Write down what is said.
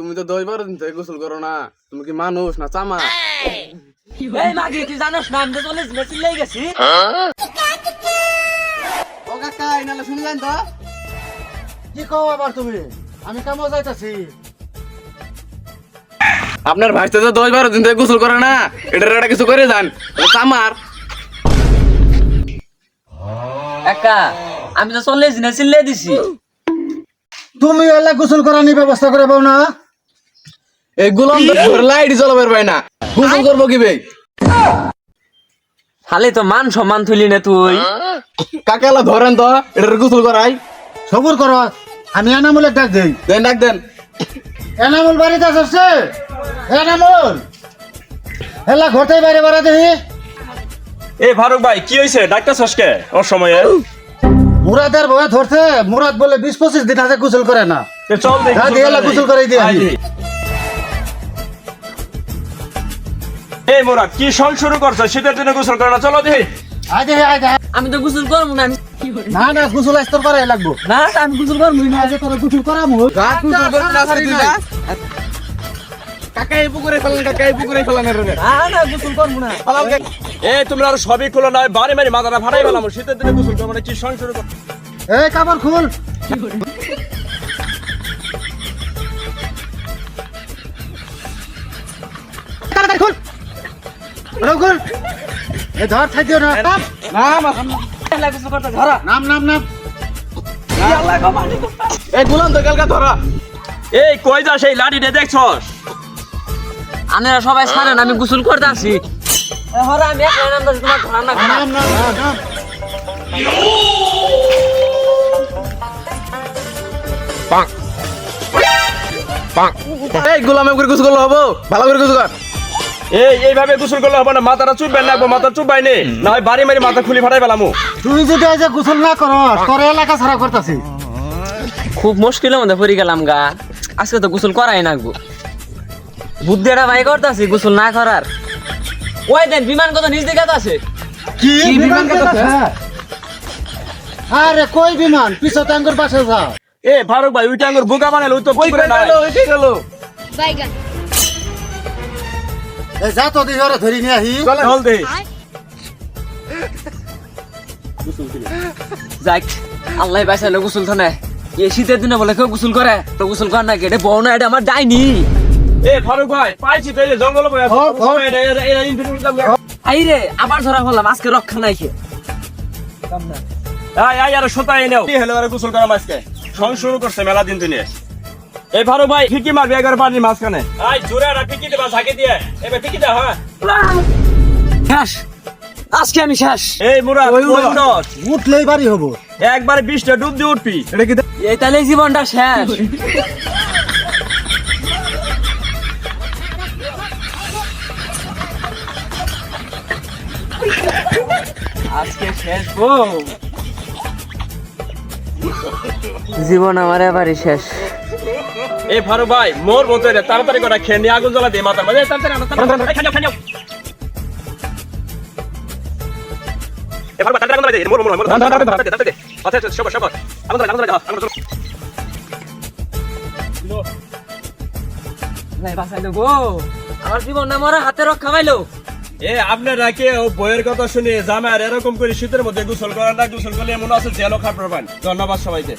তুমি তো দশ বারো দিন থেকে গোসল করো না। তুমি কি মানুষ না চামা? এই মাগি তুই জানোস না আমি তো চলে চিল্লাই গেছি। ও কাকা এনালে শুনলেন তো? কি কও আবার তুমি? আমি কামো যাইতাছি? আপনার ভাইতে তো দশ বারো দিন থেকে গোসল করে না। এটার একটা কিছু করে যান। এটা চামার। একা আমি তো চল্লিশ দিনে চিল্লাই দিছি। তুমি এলা গোসল করার ব্যবস্থা করে পাও না? এই গুলাম লাইট জ্বলাবার পাই না। গোসল করব কি বে খালি তো মান সম্মান তুলি না তুই। কাকালা ধরেন তো এটার গোসল করাই। সবুর করো আমি এনামুলের ডাক দেই। দেন ডাক দেন। এনামুল বাড়িতে আসছে? এনামুল! এলা ঘরতে বাইরে বাড়া দেখি এই ফারুক ভাই কি হয়েছে ডাক্তার সসকে ওর সময়ে? মুরাদের বয়ে ধরছে মুরাদ বলে বিশ পঁচিশ দিন আছে গোসল করে না। চল দেখি। যা দিয়ে এলা গোসল করাই দিয়ে। এই মোরা কি সং শুরু করছ? শীতের দিনে গোসল করে না? চলো দেখি। আয় দেখি আয় দেখি আমি তো গোসল করব না না না গোসল আস্তর করাই লাগবো। না আমি গোসল করব না। আজ তোর গোসল করামু গা গোসল করতে না পারি না কাকা এই পুকুরে ফেলেন কাকা এই পুকুরে ফেলেন না না গোসল করব না। এই তোমরা আর সবই খুলো না বাড়ি মারি মাথাটা ফাটাই পেলাম শীতের দিনে গোসল করব না কি সং শুরু করছ এই কাপড় খুল। খুল এই ধর থাকিও না। নাম ধরা। নাম নাম নাম। এই গুলাম তো কালকা ধরা। এই কই যা সেই লাঠিটা দেখছস? আপনারা সবাই ছাড়েন আমি গোসল করতে আসি। হরা আমি এক নাম তোমার ধরা না নাম নাম নাম এই গুলাম করে গোসল করলে হব? ভালো করে গোসল কর। এই এইভাবে গোসল করলে হবে না মাথাটা চুপবেন না মাথা চুপবাই নে না হয় বাড়ি মারি মাথা খুলি ফাটাই পেলাম তুই যদি আজ গোসল না কর তোর এলাকা ছাড়া করতেছি। খুব মুশকিলের মধ্যে পড়ে গেলাম গা। আজকে তো গোসল করাই নাকবো বুদ্ধিটা ভাই করতেছি গোসল না করার। ওই দেন বিমান কত নিজ দিকে আছে? কি? বিমান কাটাছে? আরে কই বিমান? পিছত আঙ্গুর পাশে যা এ ফারুক ভাই ওইটা আঙ্গুর বোকা বানালো তো ওই পুকুরে নাই। গেল? ওই গেল. এই যা তো ওরা ধরি নিয়ে আহি। চল দে। যাক আল্লাহ বাইসাইলো গোসল থানে। এই শীতের দিনে বলে কেউ গোসল করে? তো গোসল কর না কেটে বউ না এটা আমার ডাইনি। এ ফারুক ভাই পাইছি তো জঙ্গল আই রে আবার ধরা হলাম আজকে রক্ষা নাই খে আয় আয় আর সোতাই নেও হলো আর গোসল করা মাছকে সং শুরু করছে মেলা দিন দিনে এই ফারুক ভাই ফিকি মারবি একবার পানির মাঝখানে। আয় জোরে আর ফিকি দেবা ঝাঁকি দিয়ে। এবার ফিকি দে হ্যাঁ। শেষ। আজকে আমি শেষ। এই মুরা উঠলেই বাড়ি হব। একবারে বিশটা ডুব দিয়ে উঠবি। এটা কি এই তাহলে জীবনটা শেষ। আজকে শেষ গো জীবন আমার এবারই শেষ। এই ফারুক ভাই মোর মতো তাড়াতাড়ি করে খেয়ে নিয়ে আগুন জ্বালা দিয়ে মাথার মাঝে তাড়াতাড়ি আমার জীবন না মরা হাতে রক্ষা পাইলো। এ আপনারা কেউ বইয়ের কথা শুনে জামার এরকম করে শীতের মধ্যে গোসল করেন না গোসল করলে এমন আছে জেলও খাট পাবেন ধন্যবাদ সবাইকে।